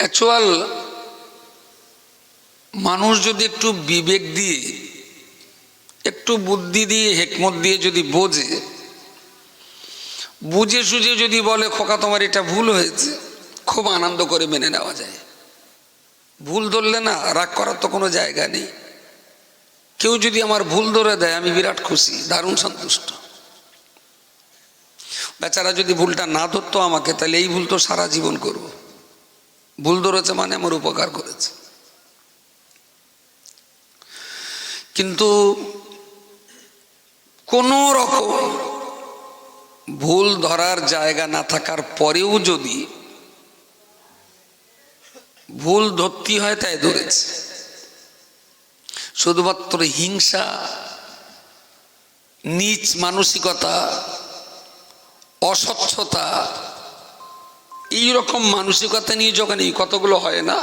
Actual মানুষ যদি একটু বিবেক দিয়ে, একটু বুদ্ধি দিয়ে, হেকমত দিয়ে যদি বোঝে, বুঝে সুঝে যদি বলে, খোকা, তোমার এটা ভুল হয়েছে, খুব আনন্দ করে মেনে নেওয়া যায়। ভুল ধরলে না রাগ করার তো কোনো জায়গা নেই। কেউ যদি আমার ভুল ধরে দেয়, আমি বিরাট খুশি, দারুণ সন্তুষ্ট। বেচারা যদি ভুলটা না ধরতো আমাকে, তাহলে এই ভুল তো সারা জীবন করব। ভুল ধরেছে মানে আমার উপকার করেছে। কিন্তু কোনো রকম ভুল ধরার জায়গা না থাকার পরেও যদি ভুল ধরতে হয় তাই ধরেছে। শুধুমাত্র হিংসা, নিচ মানসিকতা, অস্বচ্ছতা এই রকম মানসিকতা নিয়ে যখন এই কতগুলো হয় না,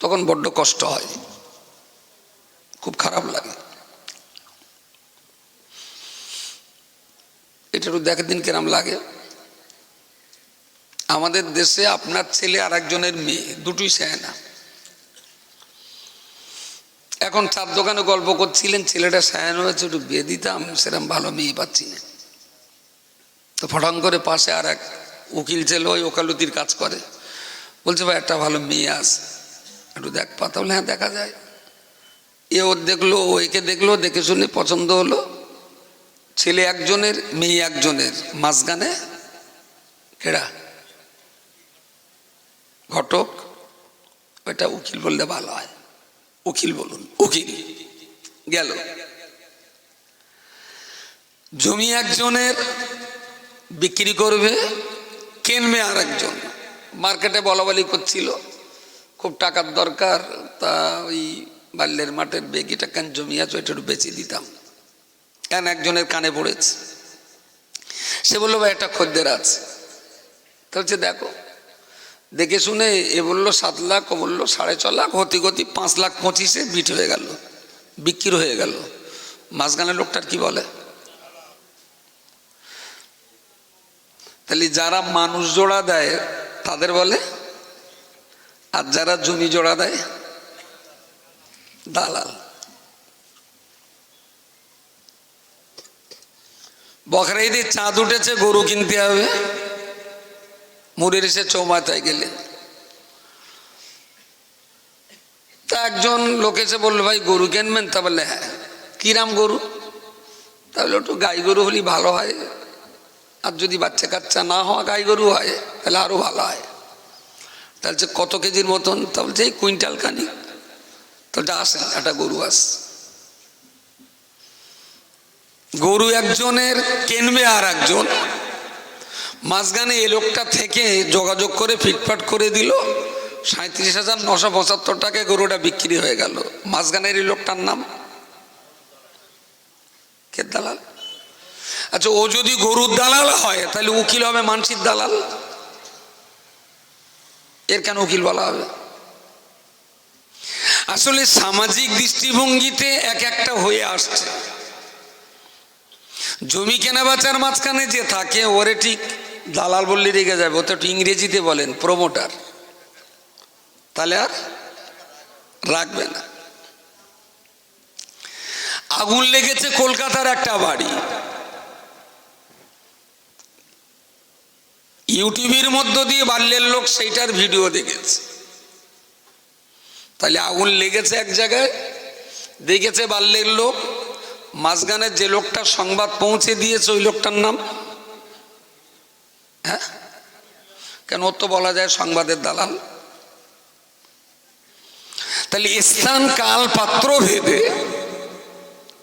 তখন বড্ড কষ্ট হয়। খুব খারাপ লাগে। এটা একটু দেখের দিন কিরাম লাগে। আমাদের দেশে আপনার ছেলে আর একজনের মেয়ে, দুটোই সেয় না এখন চার দোকানে গল্প করছিলেন, ছেলেটা সায়ানো হয়েছে, একটু বিয়ে দিতাম সেরকম ভালো মেয়ে পাচ্ছি না। তো ফটাং করে পাশে আর এক উকিল ছেলে ওই ওকালতির কাজ করে। বলছে, ভাই, একটা ভালো মেয়ে আস একটু দেখ পাতা বলে হ্যাঁ দেখা যায়। এ ওর দেখল, ও একে দেখল, দেখে শুনে পছন্দ হলো। ছেলে একজনের, মেয়ে একজনের। মাঝখানে কেডা ঘটক, ওইটা উকিল বললে ভালো হয়। উকিল বলুন, উকিল। গেল। জমি একজনের বিক্রি করবে। কিনবে আর একজন মার্কেটে বলাবলি করছিল। খুব টাকার দরকার, তা ওই বাল্যের মাঠের বেগিটা কেন জমি আছে ওইটা একটু বেঁচে দিতাম। কেন একজনের কানে পড়েছে? সে বলল, ভাই, একটা খদ্দের আছে। তো হচ্ছে দেখো, দেখে শুনে এ বলল, সাত লাখ, ও বলল, সাড়ে ছ লাখ হতি গতি পাঁচ লাখ পঁচিশে বিট হয়ে গেল, বিক্রি হয়ে গেল। মাঝখানে লোকটার কি বলে? তাহলে যারা মানুষ জোড়া দেয়, তাদের বলে? আর যারা জমি জোড়া দেয়? দালাল। বকরা ঈদে চাঁদ উঠেছে, গরু কিনতে হবে। মুড়ির এসে চৌমাথায় গেলে। তা একজন লোক এসে বলল, ভাই, গরু কিনবেন? তা বললে হ্যাঁ। কিরাম গরু? তাহলে একটু গাই গরু হলেই ভালো হয়। আর যদি বাচ্চা কাচ্চা না হওয়া গাই গরু হয়, তাহলে আরও ভালো হয়। তাহলে কত কেজির মতন তা বলছে এই কুইন্টাল খানি তাহলে আসেন একটা গরু আস। গরু একজনের কেনবে আর একজন। মাঝখানে এ লোকটা থেকে যোগাযোগ করে ফিটফাট করে দিল, সাঁত্রিশ হাজার নশো পঁচাত্তর টাকায় গরুটা বিক্রি হয়ে গেল। মাঝখানের এই লোকটার নাম? কে দালাল? আচ্ছা ও যদি গরুর দালাল হয়, তাহলে উকিল হবে মানসির দালাল? এর কেন উকিল বলা হবে? আসলে সামাজিক দৃষ্টিভঙ্গিতে এক একটা হয়ে আসছে। জমি কেনা বেচার মাঝখানে যে থাকে, ওরে ঠিক দালাল বললে রেগে যাবে। ও তো একটু ইংরেজিতে বলেন প্রমোটার তাহলে আর রাখবে না। আগুন লেগেছে কলকাতার একটা বাড়ি। ইউটিউবের মধ্য দিয়ে বাল্যের লোক সেইটার ভিডিও দেখেছে। তাহলে আগুন লেগেছে এক জায়গায়, দেখেছে বাল্যের লোক, মাঝখানে যে লোকটা সংবাদ পৌঁছে দিয়েছে ওই লোকটার নাম? হ্যাঁ? কেন ওর তো বলা যায় সংবাদের দালাল? তাহলে স্থান, কাল, পাত্র ভেদে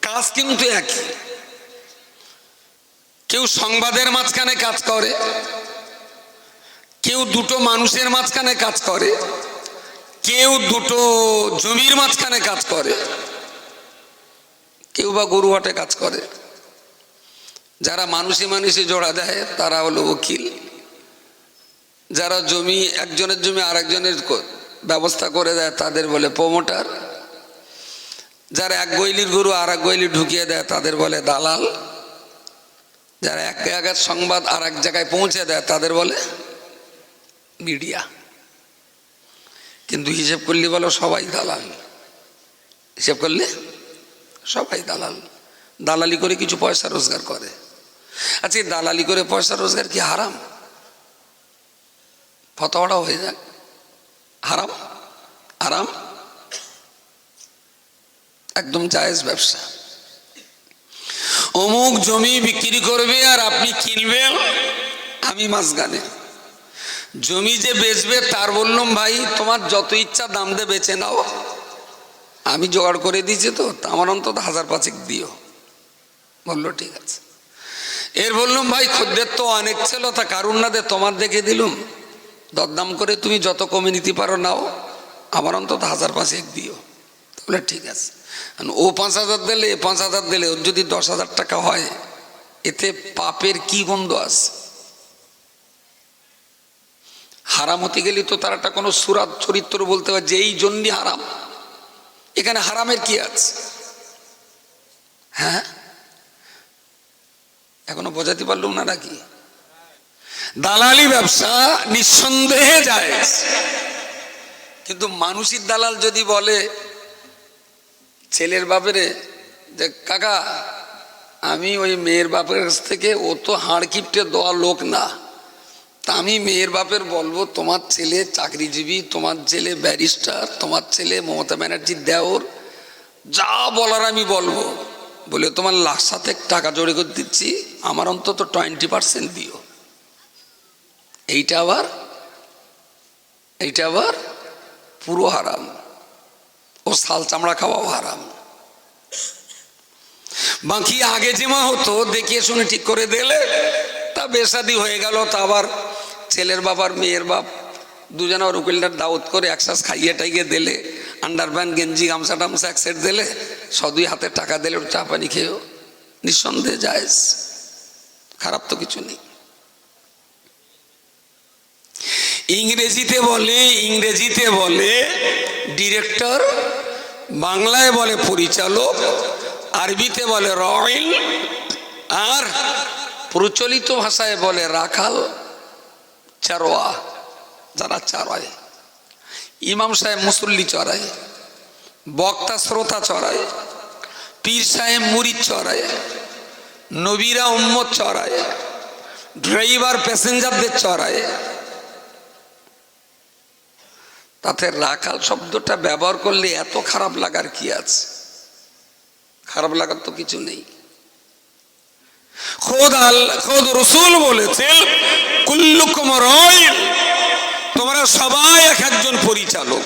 কাজ কিন্তু একই। কেউ সংবাদের মাঝখানে কাজ করে কেউ দুটো মানুষের মাঝখানে কাজ করে, কেউ দুটো জমির মাঝখানে কাজ করে, কেউ বা গরু হাটে কাজ করে। যারা মানুষে মানুষে জোড়া দেয়, তারা হলো উকিল। যারা জমি একজনের জমি আরেকজনের ব্যবস্থা করে দেয়, তাদের বলে প্রমোটার যারা এক গৈলির গরু আর এক গৈলি ঢুকিয়ে দেয়, তাদের বলে দালাল। যারা এক জায়গার সংবাদ আর এক জায়গায় পৌঁছে দেয়, তাদের বলে মিডিয়া। কিন্তু হিসেব করলে বলো সবাই দালাল। হিসেব করলে সবাই দালাল। দালালি করে কিছু পয়সা রোজগার করে। আচ্ছা দালালি করে পয়সা রোজগার কি হারাম? ফতোয়াটা হয়ে যাক। হারাম? আরাম একদম জায়েজ ব্যবসা। অমুক জমি বিক্রি করবে আর আপনি কিনবেন। আমি মাঝখানে জমি যে বেচবে তার বললাম, ভাই, তোমার যত ইচ্ছা দাম দিয়ে বেচে নাও। আমি জোগাড় করে দিয়েছি তো আমার অন্তত হাজার পাঁচেক দিও। বলল, ঠিক আছে। এর বললাম, ভাই, খদ্দের তো অনেক ছিল, তা কারুন না দে, তোমার দেখে দিলুম। দরদাম করে তুমি যত কমে নিতে পারো নাও, আমার অন্তত হাজার পাঁচেক দিও। তাহলে ঠিক আছে। ও পাঁচ হাজার দিলে, এ পাঁচ হাজার দিলে, ওর যদি দশ হাজার টাকা হয়, এতে পাপের কি গন্ধ আছে? হারাম হতে গেলে তো তার একটা কোনো সুরাত, চরিত্র বলতে হয় যে এই জন্যই হারাম। এখানে হারামের কি আছে? হ্যাঁ? এখনও বোঝাতে পারলুম না নাকি দালালি ব্যবসা নিঃসন্দেহে যায় কিন্তু মানুষের দালাল যদি বলে, ছেলের বাপেরে, যে কাকা, আমি ওই মেয়ের বাপের কাছ থেকে ও তো হাড় দেওয়া লোক না। তা আমি মেয়ের বাপের বলব, তোমার ছেলে চাকরিজীবী, তোমার ছেলে ব্যারিস্টার, তোমার ছেলে মমতা ব্যানার্জির দেওর, যা বলার আমি বলব। বলে তোমার লাখ সাথে টাকা জোরে করে দিচ্ছি, আমার অন্তত টোয়েন্টি পার্সেন্ট দিও। এইটা আবার এইটা আবার পুরো হারাম। ও শাল চামড়া খাওয়াও হারাম। বাকি আগে যেমা হতো, দেখিয়ে শুনে ঠিক করে দিলে, তা বেসাদি হয়ে গেল, তা আবার ছেলের বাবার মেয়ের বাপ দুজনে ওর উকিলটার দাওয়াত করে একসাস খাইয়ে টাইয়ে দিলে আন্ডারপ্যান্ট গেঞ্জি, গামছা টামছা এক সেট দিলে, সদুই হাতে টাকা দিলে চা পানি খেয়েও নিঃসন্দেহে যায় খারাপ তো কিছু নেই। ইংরেজিতে বলে ইংরেজিতে বলে, ডিরেক্টর বাংলায় বলে পরিচালক, আরবিতে বলে রয়েল আর প্রচলিত ভাষায় বলে রাখাল। চারোয়া, যারা চারায়। ইমাম সাহেব মুসল্লি চড়ায়, বক্তা শ্রোতা চড়ায়, পীর সাহেব মুরিদ চড়ায়, নবীরা উম্মত চড়ায়, ড্রাইভার, প্যাসেঞ্জারদের চড়ায়। তাতে রাখাল শব্দটা ব্যবহার করলে এত খারাপ লাগার কি আছে? খারাপ লাগার তো কিছু নেই। খোদ রসুল বলেছেন তোমরা সবাই এক একজন পরিচালক,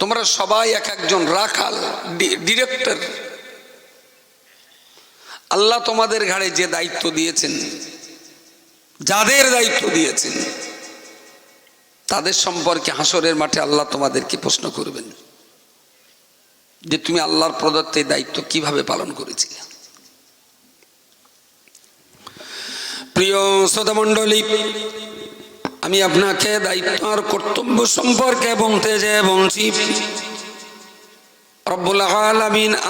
তোমরা সবাই এক একজন রাখাল ডিরেক্টর। আল্লাহ তোমাদের ঘাড়ে যে দায়িত্ব দিয়েছেন, যাদের দায়িত্ব দিয়েছেন, তাদের সম্পর্কে হাসরের মাঠে আল্লাহ তোমাদেরকে প্রশ্ন করবেন যে, তুমি আল্লাহর প্রদত্তের দায়িত্ব কীভাবে পালন করেছিলে? প্রিয় শ্রোতামণ্ডলী, আমি আপনাকে দায়িত্ব আর কর্তব্য সম্পর্কে বলতে যে বলছি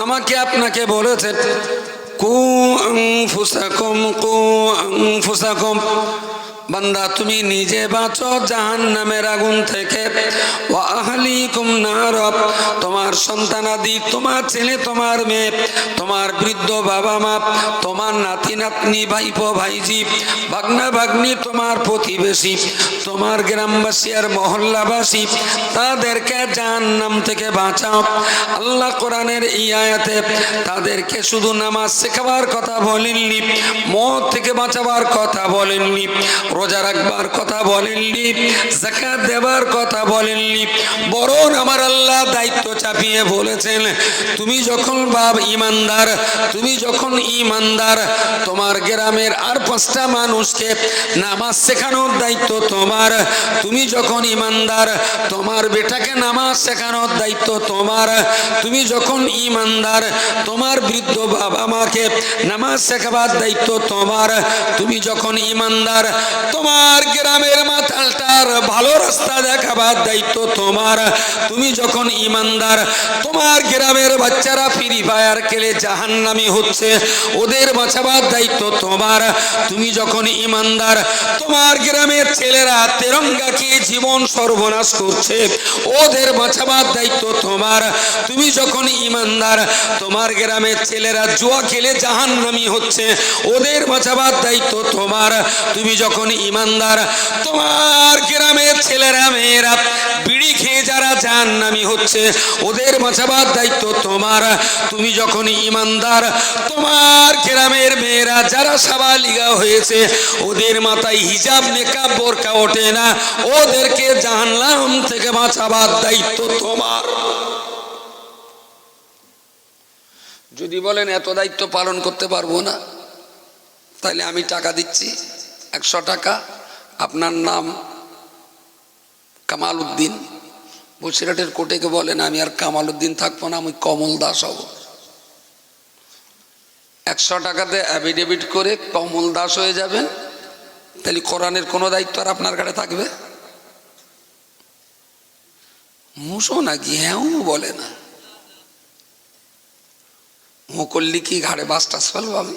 আমাকে আপনাকে বলেছেন, কু আং ফুসাকম কু আনফুসাকুম। বান্দা, তুমি নিজে বাঁচো জাহান নামের আগুন থেকে। তোমার সন্তানাদি তোমার ছেলে, তোমার মেয়ে, তোমার বৃদ্ধ বাবা মা, তোমার নাতি, নাতনি, ভাইপো, ভাইজি, ভাগনা, ভাগ্নি, তোমার প্রতিবেশী, তোমার গ্রামবাসী আর মহল্লাবাসী, তাদেরকে জাহান নাম থেকে বাঁচাও। আল্লাহ কোরআনের এই আয়াতে তাদেরকে শুধু নামাজ শেখাবার কথা বলেননি, মদ থেকে বাঁচাবার কথা বলেননি রোজা রাখবার কথা বলেননি জাকাত দেবার কথা বলেননি। বরং আমার আল্লাহ দায়িত্ব চাপিয়ে বলেছেন, তুমি যখন বাপ ইমানদার, তুমি যখন ইমানদার, তোমার গ্রামের আর পাঁচটা মানুষকে নামাজ শেখানোর দায়িত্ব তোমার। তুমি যখন ইমানদার, তোমার বেটাকে নামাজ শেখানোর দায়িত্ব তোমার। তুমি যখন ইমানদার, তোমার বৃদ্ধ বাবা মাকে নামাজ শেখাবার দায়িত্ব তোমার। তুমি যখন ইমানদার তোমার গ্রামের মাতালটার ভালো রাস্তা দেখাবার দায়িত্ব তোমার। তুমি যখন ইমানদার, তোমার গ্রামের বাচ্চারা ফ্রি ফায়ার খেলে জাহান্নামি হচ্ছে, ওদের বাঁচাবার দায়িত্ব তোমার। তুমি যখন ইমানদার, তোমার গ্রামের ছেলেরা তেরঙ্গাকে জীবন সর্বনাশ করছে, ওদের বাঁচাবার দায়িত্ব তোমার। তুমি যখন ইমানদার, তোমার গ্রামের ছেলেরা জুয়া খেলে জাহান্নামি হচ্ছে, ওদের বাঁচাবার দায়িত্ব তোমার। তুমি যখন ইমানদার। তোমার গ্রামের ছেলেরা, মেয়েরা, বিড়ি খেয়ে যারা জাহান্নামি হচ্ছে, ওদের বাঁচাবার দায়িত্ব তোমার। তুমি যখন ইমানদার, তোমার গ্রামের মেয়েরা যারা সাবালিগা হয়েছে, ওদের মাথায় হিজাব, নেকাব, বোরকা ওঠে না, ওদেরকে জাহান্নাম থেকে বাঁচাবার দায়িত্ব তোমার। যদি বলেন, এত দায়িত্ব পালন করতে পারব না, তাহলে আমি টাকা দিচ্ছি। একশো টাকা। আপনার নাম কামাল উদ্দিন বসিরহাটের কোর্টেকে বলেন, আমি আর কামাল উদ্দিন থাকব না, আমি কমল দাস হব। একশো টাকাতে অ্যাফিডেভিট করে কমল দাস হয়ে যাবেন। তাহলে কোরআনের কোনো দায়িত্ব আর আপনার কাছে থাকবে? মুসো নাকি? হ্যাঁ বলে না। মুকল্লি কি ঘাড়ে বাস টাস ফেলব আমি?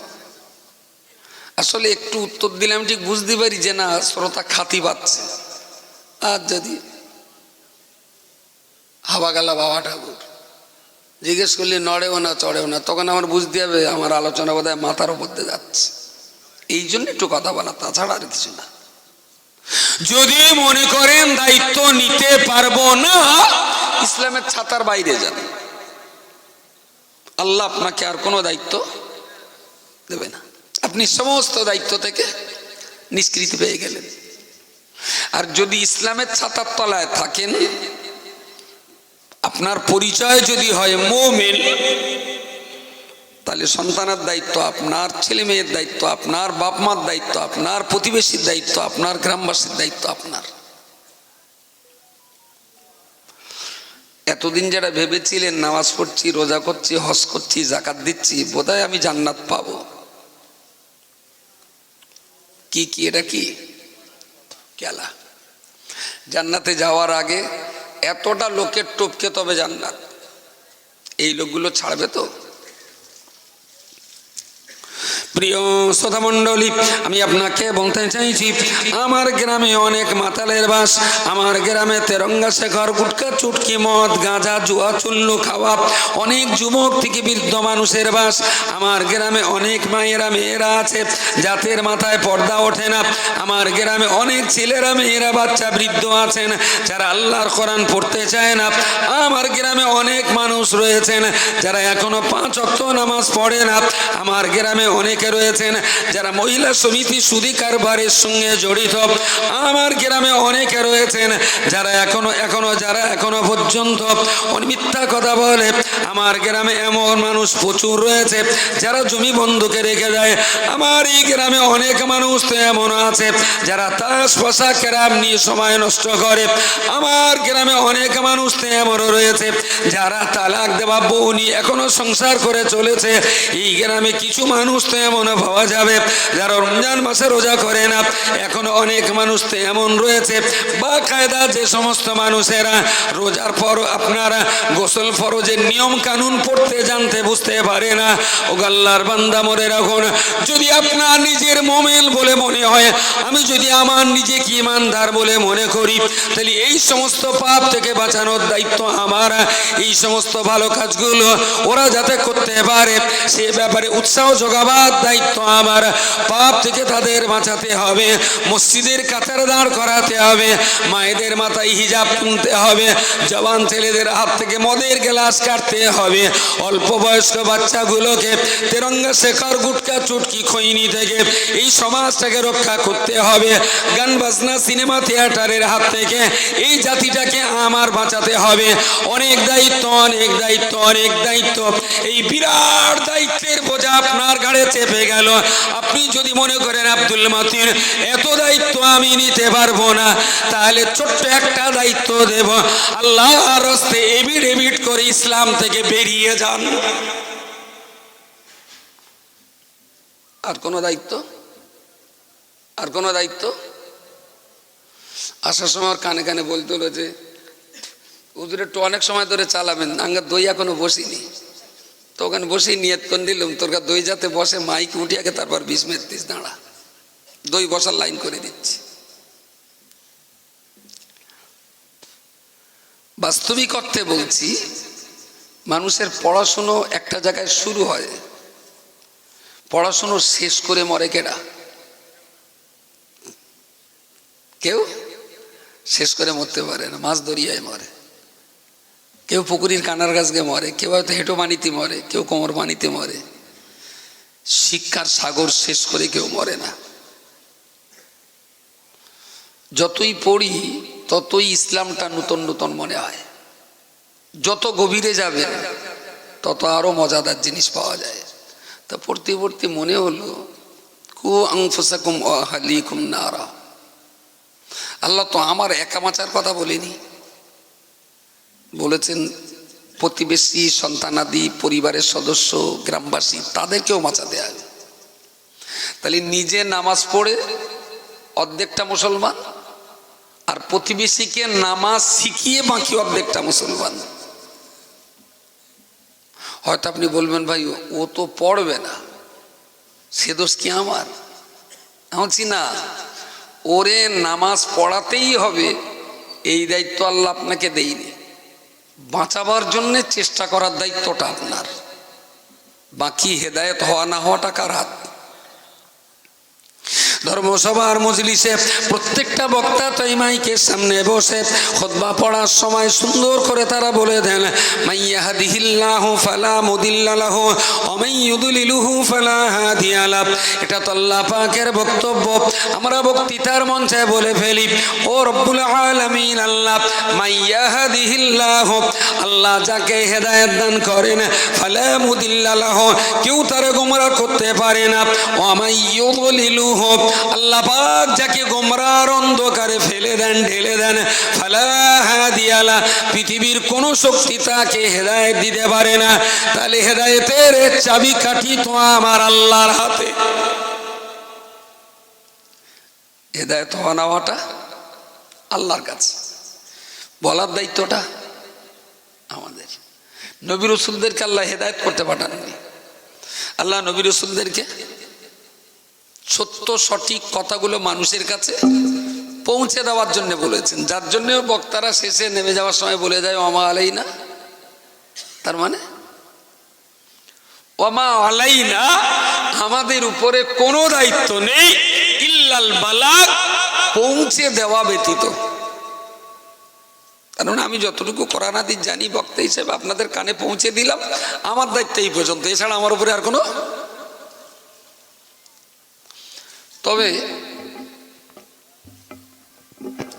আসলে একটু উত্তর দিলে আমি ঠিক বুঝতে পারি যে না, শ্রোতা খাতি পাচ্ছে আর যদি হাওয়া গেলা বাবা ঠাকুর জিজ্ঞেস করলে নড়েও না, চড়েও না, তখন আমার বুঝতে হবে আমার আলোচনা বোধহয় মাথার উপর দিয়ে যাচ্ছে। এই জন্য একটু কথা বলা, তাছাড়া আর কিছু না। যদি মনে করেন দায়িত্ব নিতে পারব না, ইসলামের ছাতার বাইরে যান। আল্লাহ আপনাকে আর কোনো দায়িত্ব দেবে না। আপনি সমস্ত দায়িত্ব থেকে নিষ্কৃতি পেয়ে গেলেন। আর যদি ইসলামের ছাতার তলায় থাকেন, আপনার পরিচয় যদি হয় মোমেন, তাহলে সন্তানের দায়িত্ব আপনার ছেলে মেয়ের দায়িত্ব আপনার বাপ মার দায়িত্ব আপনার, প্রতিবেশীর দায়িত্ব আপনার, গ্রামবাসীর দায়িত্ব আপনার। এতদিন যারা ভেবেছিলেন, নামাজ পড়ছি, রোজা করছি, হজ করছি জাকাত দিচ্ছি, বোধহয় আমি জান্নাত পাবো। কি কি, এটা কি? কেলা। জান্নাতে যাওয়ার আগে এতটা লোকের টোপকে তবে জান্নাত। এই লোকগুলো ছাড়বে তো? প্রিয় শ্রোতা মণ্ডলী আমি আপনাকে বলতে চাইছি, আমার গ্রামে অনেক মাতালের বাস। আমার গ্রামে তেরঙ্গা শেখর, গুটকা, চুটকি, মদ, গাঁজা, জুয়া, চুল্লু, খাওয়া, অনেক যুবক থেকে বৃদ্ধ মানুষের বাস। আমার গ্রামে অনেক মায়েরা, মেয়েরা আছে, জাতের মাথায় পর্দা ওঠে না। আমার গ্রামে অনেক ছেলেরা, মেয়েরা, বাচ্চা, বৃদ্ধ আছেন, যারা আল্লাহর কোরআন পড়তে চায় না। আমার গ্রামে অনেক মানুষ রয়েছেন, যারা এখনও পাঁচ অক্ট নামাজ পড়ে না। আমার গ্রামে অনেকে রয়েছেন যারা মহিলা সমিতি সুদি কারবারের সঙ্গে জড়িত। আমার গ্রামে অনেকে রয়েছেন যারা এখনও এখনও, যারা এখনও পর্যন্ত মিথ্যা কথা বলে। আমার গ্রামে এমন মানুষ প্রচুর রয়েছে যারা জমি বন্ধুকে রেখে দেয় আমার এই গ্রামে অনেক মানুষ তো এমন আছে যারা তাস পশা ক্যারাম নিয়ে সময় নষ্ট করে। আমার গ্রামে অনেক মানুষ তো এমনও রয়েছে যারা তালাক দেওয়া বউ নিয়ে এখনও সংসার করে চলেছে। এই গ্রামে কিছু মানুষ তো এমন পাওয়া যাবে। যারা রমজান মাসে রোজা করে না, এখন অনেক মানুষ তো এমন রয়েছে। বা কায়দা যে সমস্ত মানুষেরা, রোজার পর আপনারা গোসল ফরজের নিয়ম কানুন পড়তে, জানতে, বুঝতে পারে না। ও গাল্লার বান্দা মরে রাখুন। যদি আপনার নিজের মোমেল বলে মনে হয়, আমি যদি আমার নিজেকে ইমানদার বলে মনে করি, তাহলে এই সমস্ত পাপ থেকে বাঁচানোর দায়িত্ব আমার। এই সমস্ত ভালো কাজগুলো ওরা যাতে করতে পারে, সে ব্যাপারে উৎসাহ যোগাবার দায়িত্ব আমার। পাপ থেকে তাদের বাঁচাতে হবে। মসজিদের কাতার দাঁড় করাতে হবে। মায়েদের মাথায় হিজাব তুলতে হবে। জবান ছেলেদের হাত থেকে মদের গ্লাস কাটতে হবে। অল্প বয়স্ক বাচ্চাগুলোকে তেরঙ্গা শেখর গুটকা চুটকি খৈনি থেকে এই সমাজটাকে রক্ষা করতে হবে। গান বাজনা, সিনেমা, থিয়েটারের হাত থেকে এই জাতিটাকে আমার বাঁচাতে হবে। অনেক দায়িত্ব অনেক দায়িত্ব অনেক দায়িত্ব। এই বিরাট দায়িত্বের বোঝা আপনার ঘাড়ে চেপে গেল। আপনি যদি মনে করেন আব্দুল মাতির, এত দায়িত্ব আমি নিতে পারব না, তাহলে ছোট্ট একটা দায়িত্ব দেব। আল্লাহ রস্তে এবিট এবিট করে ইসলাম থেকে বেরিয়ে যান। আর কোনো দায়িত্ব? আর কোনো দায়িত্ব? আসার সময় কানে কানে বলতে হলো যে, হুজুর একটু অনেক সময় ধরে চালাবেন আঙ্গার দই এখনও বসিনি। তো ওখানে বসেই নিয়ত করে দিলাম তোর দই যাতে বসে, মাইক উঠিয়াকে তারপর মিনিট দিস দাঁড়া। দই বসার লাইন করে দিচ্ছি। বাস্তবিক অর্থে বলছি, মানুষের পড়াশুনো একটা জায়গায় শুরু হয়। পড়াশুনো শেষ করে মরে কেডা? কেউ? শেষ করে মরতে পারে না, মাছ দরিয়ায় মরে। কেউ পুকুরির কানার গাছকে মরে, কেউ হয়তো হেঁটো পানিতে মরে, কেউ কোমর পানিতে মরে। শিক্ষার সাগর শেষ করে কেউ মরে না। যতই পড়ি, ততই ইসলামটা নূতন নূতন মনে হয়। যত গভীরে যাবে, তত আরও মজাদার জিনিস পাওয়া যায়। তা পড়তে পড়তে মনে হলো, কু আংফুসাকুম আহালিকুম নারা। আল্লাহ তো আমার একামাচার কথা বলেনি। বলেছেন, প্রতিবেশী, সন্তানাদি, পরিবারের সদস্য, গ্রামবাসী, তাদেরকেও মাচা দেয়া তাহলে নিজে নামাজ পড়ে অর্ধেকটা মুসলমান, আর প্রতিবেশীকে নামাজ শিখিয়ে বাকি অর্ধেকটা মুসলমান। হয়তো আপনি বলবেন, ভাই, ও তো পড়বে না, সে দোষ কি আমার? বলছি না? ওরে নামাজ পড়াতেই হবে, এই দায়িত্ব আল্লাহ আপনাকে দেয়নি। বাঁচাবার জন্যে চেষ্টা করার দায়িত্বটা আপনার। বাকি হেদায়ত হওয়া না হওয়াটা কার হাত? ধর্মসভার মজলিসে প্রত্যেকটা বক্তা তাই মাইকের সামনে বসে খোদবা পড়ার সময় সুন্দর করে তারা বলে দেন মাইয়াহাদিহিল্লাহু ফালা মুদিল্লাহ অমাইয়ুদলিলুহু ফালা হাদিয়ালাহ এটা তো আল্লাহ পাকের বক্তব্য। আমরা বক্তৃতার মঞ্চে বলে ফেলি, ও রব্বুল আলামিন আল্লাহ মাইয়াহাদিহিল্লাহ আল্লাহ যাকে হেদায়েত দান করেন ফালা মুদিল্লাহ কেউ তারে গোমরা করতে পারে না। অমাইয়ুদলিলুহু আল্লাহ পাক যাকে গোমরার অন্ধকারে ফেলে দেন, ঢেলে দেন ফালাহাদিয়ালা পৃথিবীর কোন শক্তি তাকে হেদায়েত দিতে পারে না। তাহলে হেদায়েতের চাবি কাঠি তো আমার আল্লাহর হাতে। হেদায়েত হওয়া নেওয়াটা আল্লাহর কাছে। বলার দায়িত্বটা আমাদের। নবী রসুলদেরকে আল্লাহ হেদায়েত করতে পাঠাননি। আল্লাহ নবী রসুলদেরকে সত্য সঠিক কথাগুলো মানুষের কাছে পৌঁছে দেওয়ার জন্য বলেছেন। যার জন্য বক্তারা শেষে নেমে যাওয়ার সময় বলে যায় অমা আলাই না তার মানে? অমা আলাই না আমাদের উপরে কোনো দায়িত্ব নেই, ইল্লাল বালাক পৌঁছে দেওয়া ব্যতীত। কারণ আমি যতটুকু করানাদির জানি, বক্তা হিসেবে আপনাদের কানে পৌঁছে দিলাম, আমার দায়িত্ব এই পর্যন্ত। এছাড়া আমার উপরে আর কোনো তবে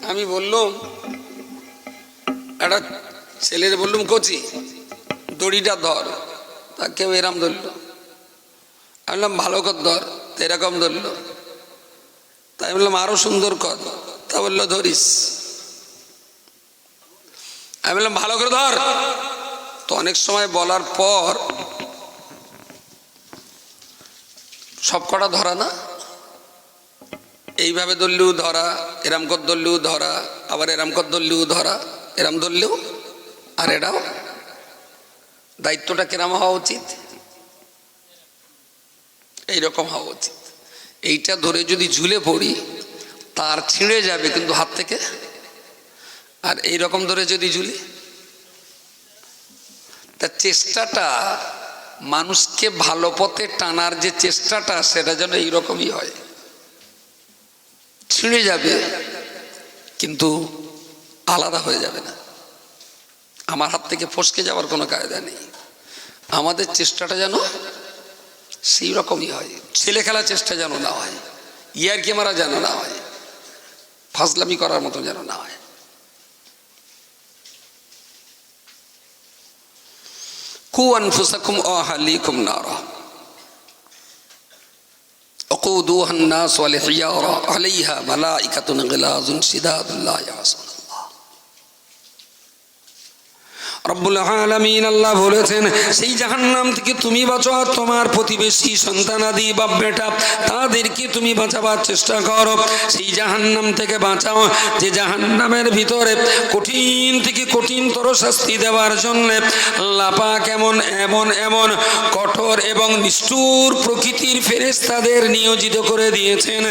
আমি বললাম, একটা ছেলের বললুম, কচি, দড়িটা ধর। তা কেউ এরম ধরলো আমি বললাম, ভালো কর ধর। এরকম ধরলো। তাই বললাম, আরও সুন্দর কর। তা বলল, ধরিস। আমি বললাম, ভালো করে ধর। তো অনেক সময় বলার পর সব কটা ধরা না। এইভাবে ধরলেও ধরা, এরাম কর ধরলেও ধরা, আবার এরাম কর ধরলেও ধরা, এরাম ধরলেও আর এটাও দায়িত্বটা কেরাম হওয়া উচিত? এইরকম হওয়া উচিত। এইটা ধরে যদি ঝুলে পড়ি, তার ছিঁড়ে যাবে কিন্তু হাত থেকে। আর এই রকম ধরে যদি ঝুলি, তা চেষ্টাটা মানুষকে ভালো পথে টানার যে চেষ্টাটা, সেটা যেন এইরকমই হয়। ছিঁড়ে যাবে, কিন্তু আলাদা হয়ে যাবে না। আমার হাত থেকে ফসকে যাওয়ার কোনো কায়দা নেই। আমাদের চেষ্টাটা যেন সেই রকমই হয়। ছেলে খেলার চেষ্টা যেন না হয়, ইয়ার মারা যেন না হয়, ফাজলামি করার মতো যেন না হয়। কু আনফুসাকুম আহালিকুম নারা। وقودوها الناس والحجارة عليها ملائكة غلاظ شداد لا يعصون. রব্বুল আলামিন আল্লাহ বলেছেন, সেই জাহান্নাম থেকে তুমি বাঁচো তোমার প্রতিবেশী সন্তানাদি বা বেটা, তাদেরকে তুমি বাঁচাবার চেষ্টা করো। সেই জাহান্নাম থেকে বাঁচাও, যে জাহান্নামের ভিতরে কঠিন থেকে কঠিনতর শাস্তি দেওয়ার জন্য আল্লাহ কেমন এমন এমন কঠোর এবং নিষ্ঠুর প্রকৃতির ফেরেশতাদের নিয়োজিত করে দিয়েছেন,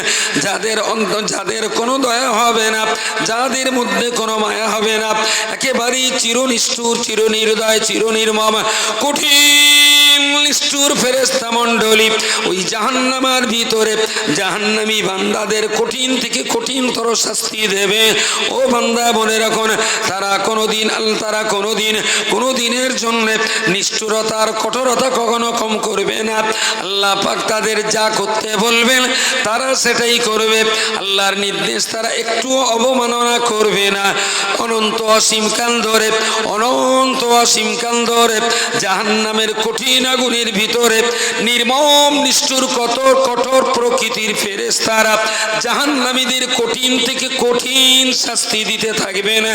যাদের অন্ত, যাদের কোনো দয়া হবে না, যাদের মধ্যে কোনো মায়া হবে না। একেবারেই চিরনিষ্ঠুর চিরনির্দয় চিরনির্মম কঠিন নিষ্ঠুর ফেরেস্তা মণ্ডলী, ওই জাহান্নামার ভিতরে জাহান্নামী বান্দাদের কঠিন থেকে কঠিনতর শাস্তি দেবে। ও বান্দা রাখুন, তারা কোনোদিন তারা কোনোদিন নিষ্ঠুরতার কঠোরতা কখনো কম করবে না। আল্লাহ পাক তাদের যা করতে বলবেন, তারা সেটাই করবে। আল্লাহর নির্দেশ তারা একটুও অবমাননা করবে না। অনন্ত অসীমকাল ধরে, অনন্ত অসীমকাল ধরে জাহান্নামের কঠিন আগুনের ভিতরে নির্মম, নিষ্ঠুর, কত কঠোর প্রকৃতির ফেরেস তারা জাহান্নামীদের কঠিন থেকে কঠিন শাস্তি দিতে থাকবেন।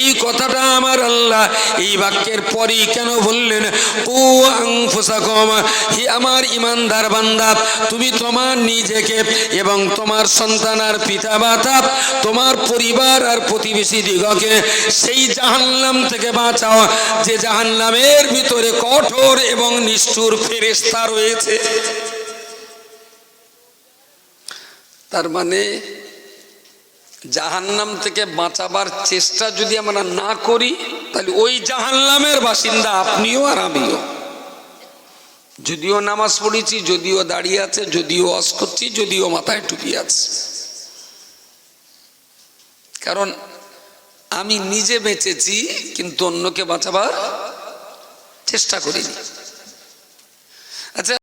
এই কথাটা আমার আল্লাহ এই বাক্যের পরই কেন বললেন? ও আংফুসাকম হে আমার ইমানদার বান্দা, তুমি তোমার নিজেকে এবং তোমার সন্তান আর পিতা মাতা তোমার পরিবার আর প্রতিবেশী দিগকে সেই জাহান্নাম থেকে বাঁচাও। যে জাহান্নামের ভিতরে কঠোর এবং নিষ্ঠুর ফেরেস্তা রয়েছে। তার মানে জাহান্নাম থেকে বাঁচাবার চেষ্টা যদি আমরা না করি, তাহলে ওই জাহান্নামের বাসিন্দা আপনিও আর আমিও। যদিও নামাজ পড়েছি, যদিও দাঁড়িয়ে আছে, যদিও অস করছি, যদিও মাথায় টুপি আছে। কারণ আমি নিজে বেঁচেছি, কিন্তু অন্যকে বাঁচাবার চেষ্টা করিনি। আচ্ছা